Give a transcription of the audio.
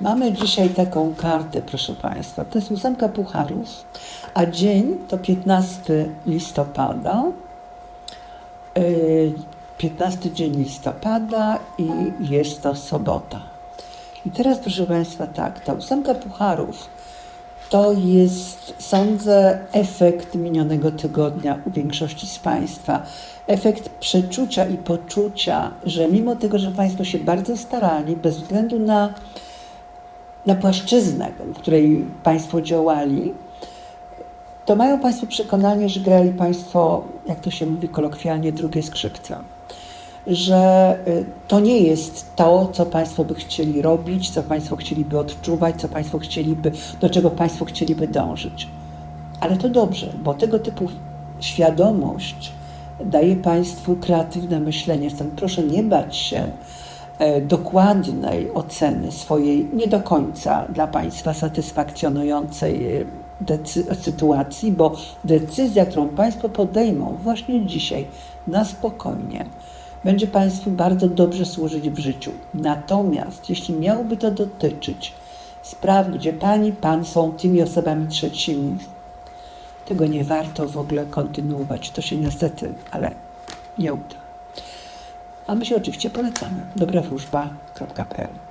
Mamy dzisiaj taką kartę, proszę Państwa. To jest ósemka pucharów, a dzień to 15 listopada. Yy, 15 dzień listopada i jest to sobota. I teraz, proszę Państwa, tak, ta ósemka pucharów to jest, sądzę, efekt minionego tygodnia u większości z Państwa. Efekt przeczucia i poczucia, że mimo tego, że Państwo się bardzo starali, bez względu na, na płaszczyznę, w której Państwo działali, to mają Państwo przekonanie, że grali Państwo, jak to się mówi kolokwialnie, drugie skrzypce. Że y, to nie jest to, co Państwo by chcieli robić, co Państwo chcieliby odczuwać, co Państwo chcieliby, do czego Państwo chcieliby dążyć. Ale to dobrze, bo tego typu świadomość daje Państwu kreatywne myślenie. Stąd proszę nie bać się dokładnej oceny swojej nie do końca dla Państwa satysfakcjonującej e, sytuacji, bo decyzja, którą Państwo podejmą właśnie dzisiaj na spokojnie, będzie Państwu bardzo dobrze służyć w życiu. Natomiast jeśli miałoby to dotyczyć spraw, gdzie Pani, Pan są tymi osobami trzecimi, tego nie warto w ogóle kontynuować. To się niestety, ale nie uda. A my się oczywiście polecamy. dobrawróżba.pl